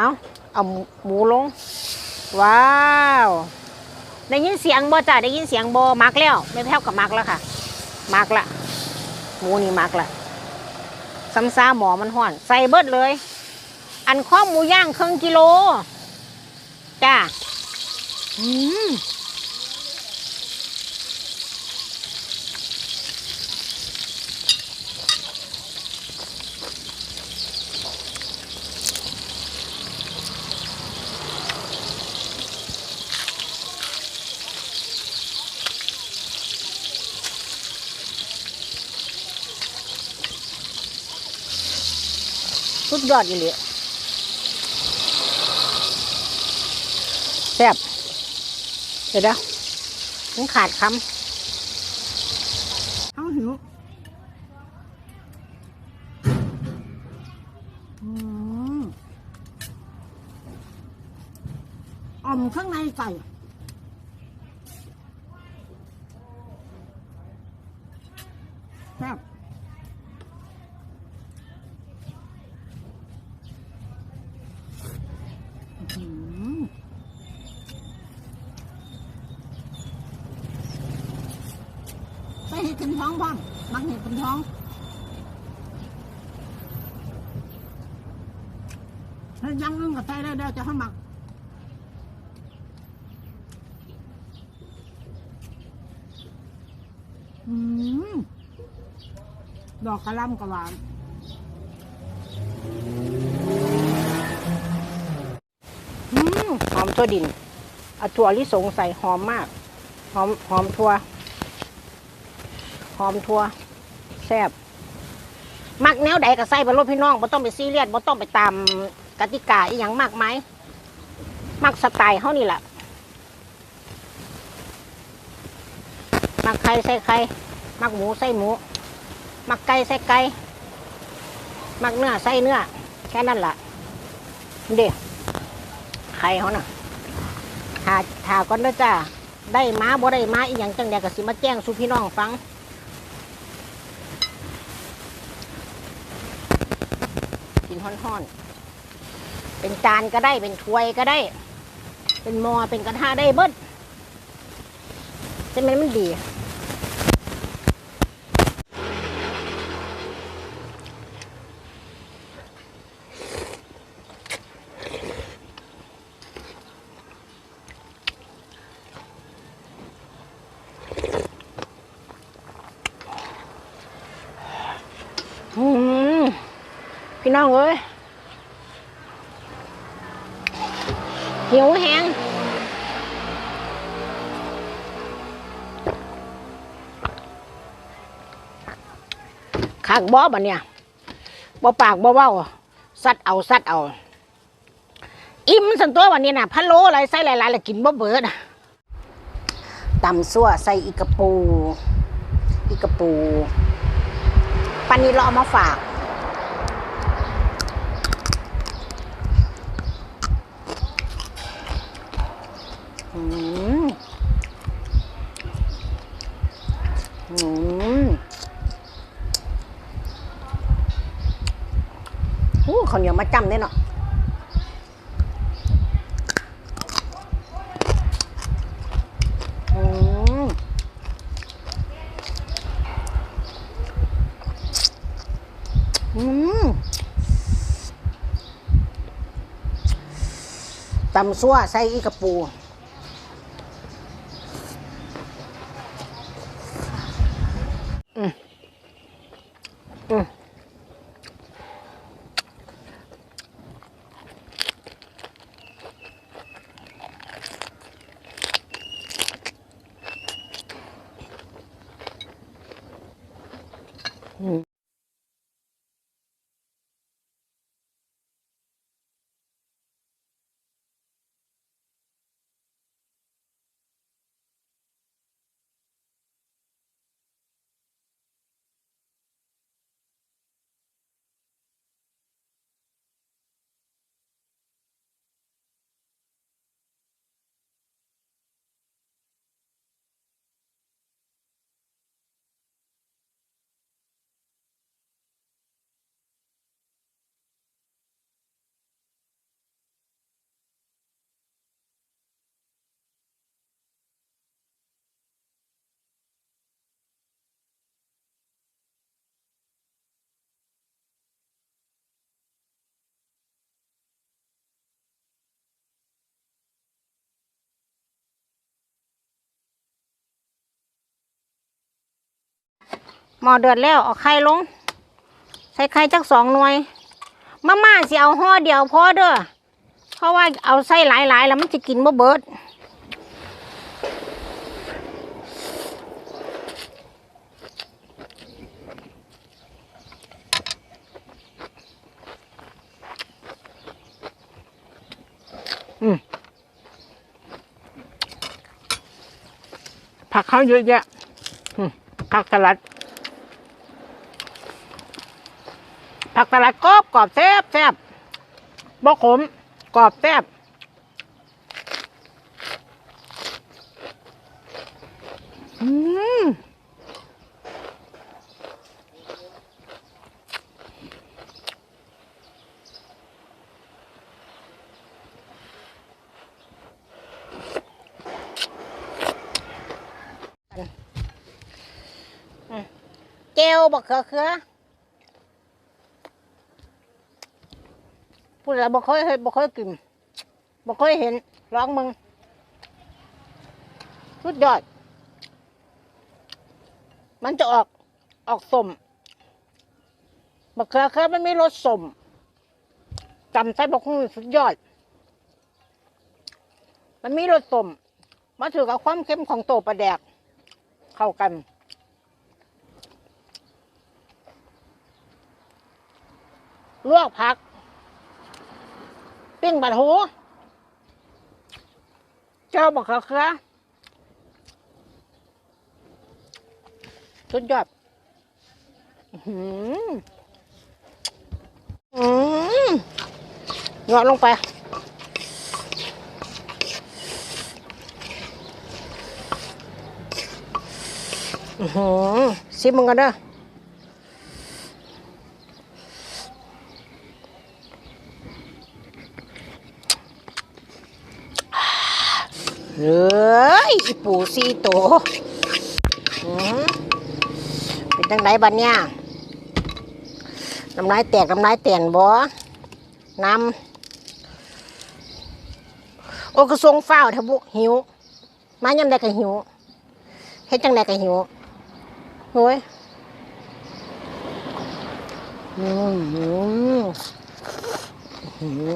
เอาเอาหมูลง ว้าวได้ยินเสียงบ่จ้าได้ยินเสียงบ่มักแล้วไม่แพ้วกับมักแล้วค่ะ มักละหมูนี่มักละซ้ำซาหมอมันห่อน ใส่เบิดเลย อันข้อหมูย่างครึ่งกิโล จ้าอืม สุดยอดอีหลีแซ่บเดี๋ยวเดี๋ยวมันขาดคำเขาหิวอืมอ่อมข้างในไก่แซ่บอื้อหือ ไปเห็ดกินท้องบ้างมักเห็ดกินท้องถ้ายังนึงกับใจได้ได้จะให้หมักอืมดอกกระลำกระหวานหอมถั่วดินอถั่วลิสงใส่หอมมาก หอมหอมถั่ว อมถั่วแซ่บมักแนวใดก็ใส่บรรพี่น้องบ่ต้องไปซีเรียสบ่ต้องไปตามกติกาอีหยังมากมายมักสไตล์เฮานี่แหละมักไข่ใส่ไข่มักหมูใส่หมู มักไก่ใส่ไก่มักเนื้อใส่เนื้อ แค่นั้นล่ะเด้ไข่เขาน่ะถาถาก่อนเด้อจ้าได้มาบ่ได้มาอีหยังจังใดก็สิมาแจ้งสู่พี่น้องฟัง กินฮ้อนๆ เป็นจานก็ได้เป็นถ้วยก็ได้ เป็นหม้อเป็นกระทะได้เบิดจะเป็นมันดี อืม พี่น้องเอ้ยหิวแหงขากบอบันเนี่ยบ่ปากบ่เว้าสัดเอาสัดเอา อิ่มสันตัววันนี้นะพะโล้อะไรใส่หลายๆแล้วกินบ่เบิดตำซั่วใส่อีกระปู อีกกระปูปันนี้เราเอามาฝาก อืมอืมอู้ข้าวเหนียวมาจำเนี่ยเนาะตำซั่วใส่อีกระปู หมอเดือดแล้วเอาไข่ลง ใส่ไข่จักสองหน่วยมาม่าสิเอาห่อเดียวพอเด้อเพราะว่าเอาใส่หลายๆ แล้วมันจะกินบ่เบิดอืมผักเขาเยอะแยะอืมผักสลัด ผักสลัดกรอบกรอบแซ่บแซ่บบ่ขมกรอบแซ่บอืมเจลบักเขือเขือ ผู้ใดบ่เคยเห็นบ่เคยกินบ่เคยเห็นลองมึงสุดยอด มันจะออกออกสมบักเขือเขือมันไมีรสสมจำใส่บักฮุ้งสุดยอด มันมีรสสมมาถือกับความเค็มของโตปลาแดก เข้ากันลวกผัก ปิ้งบัดหูเจ้าบักเครือสุดยอดอื้อหือมเหยอดลงไปอือหือซิมมึงกันเด้อ เฮ้ยอีปูสี่ตัวเป็นจังไดบัดเนี่ยน้ำลายแตกน้ำลายแตนบ่น้ำโอ้คือทรงฟ้าวทะบุหิว มายำใดก็หิวเฮ็ดจังใดก็หิวโอ้ยอืมอืมอืม